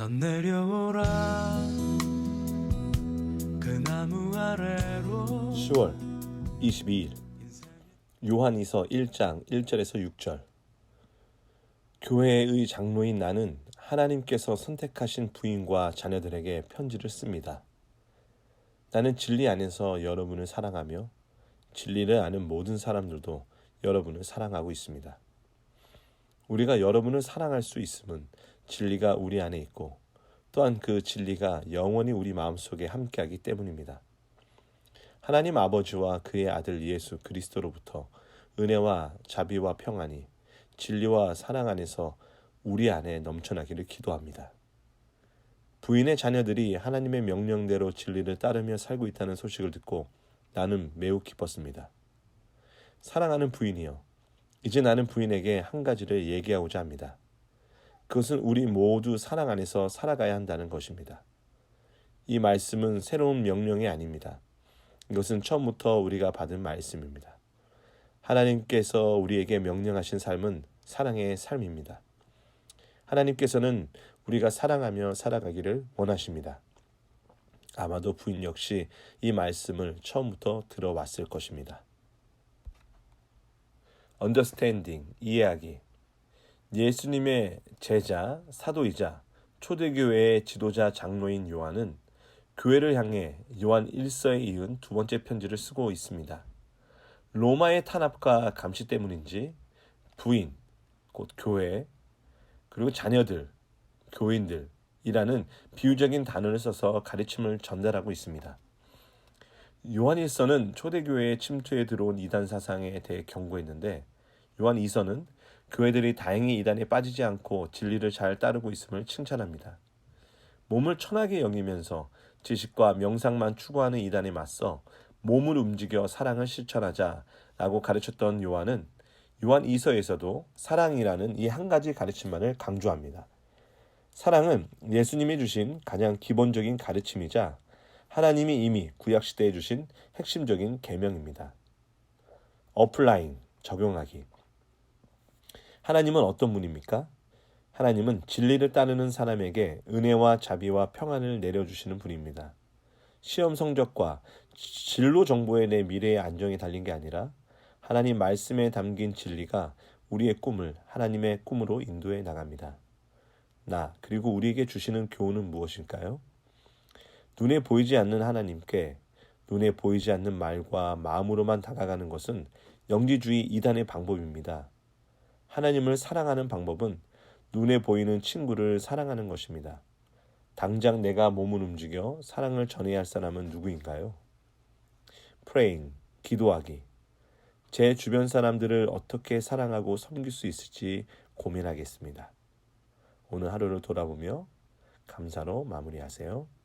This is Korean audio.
넌 내려오라 그 나무 아래로 10월 22일 요한이서 1장 1절에서 6절 교회의 장로인 나는 하나님께서 선택하신 부인과 자녀들에게 편지를 씁니다. 나는 진리 안에서 여러분을 사랑하며 진리를 아는 모든 사람들도 여러분을 사랑하고 있습니다. 우리가 여러분을 사랑할 수 있음은 진리가 우리 안에 있고 또한 그 진리가 영원히 우리 마음속에 함께하기 때문입니다. 하나님 아버지와 그의 아들 예수 그리스도로부터 은혜와 자비와 평안이 진리와 사랑 안에서 우리 안에 넘쳐나기를 기도합니다. 부인의 자녀들이 하나님의 명령대로 진리를 따르며 살고 있다는 소식을 듣고 나는 매우 기뻤습니다. 사랑하는 부인이여, 이제 나는 부인에게 한 가지를 얘기하고자 합니다. 그것은 우리 모두 사랑 안에서 살아가야 한다는 것입니다. 이 말씀은 새로운 명령이 아닙니다. 이것은 처음부터 우리가 받은 말씀입니다. 하나님께서 우리에게 명령하신 삶은 사랑의 삶입니다. 하나님께서는 우리가 사랑하며 살아가기를 원하십니다. 아마도 부인 역시 이 말씀을 처음부터 들어왔을 것입니다. Understanding 이해하기 예수님의 제자 사도이자 초대교회의 지도자 장로인 요한은 교회를 향해 요한 1서에 이은 두 번째 편지를 쓰고 있습니다. 로마의 탄압과 감시 때문인지 부인, 곧 교회, 그리고 자녀들, 교인들이라는 비유적인 단어를 써서 가르침을 전달하고 있습니다. 요한 1서는 초대교회의 침투에 들어온 이단 사상에 대해 경고했는데 요한 2서는 교회들이 다행히 이단에 빠지지 않고 진리를 잘 따르고 있음을 칭찬합니다. 몸을 천하게 여기면서 지식과 명상만 추구하는 이단에 맞서 몸을 움직여 사랑을 실천하자라고 가르쳤던 요한은 요한 2서에서도 사랑이라는 이 한 가지 가르침만을 강조합니다. 사랑은 예수님이 주신 가장 기본적인 가르침이자 하나님이 이미 구약 시대에 주신 핵심적인 계명입니다. 어플라인 적용하기 하나님은 어떤 분입니까? 하나님은 진리를 따르는 사람에게 은혜와 자비와 평안을 내려주시는 분입니다. 시험 성적과 진로 정보에 내 미래의 안정이 달린 게 아니라 하나님 말씀에 담긴 진리가 우리의 꿈을 하나님의 꿈으로 인도해 나갑니다. 나 그리고 우리에게 주시는 교훈은 무엇일까요? 눈에 보이지 않는 하나님께 눈에 보이지 않는 말과 마음으로만 다가가는 것은 영지주의 이단의 방법입니다. 하나님을 사랑하는 방법은 눈에 보이는 친구를 사랑하는 것입니다. 당장 내가 몸을 움직여 사랑을 전해야 할 사람은 누구인가요? praying, 기도하기. 제 주변 사람들을 어떻게 사랑하고 섬길 수 있을지 고민하겠습니다. 오늘 하루를 돌아보며 감사로 마무리하세요.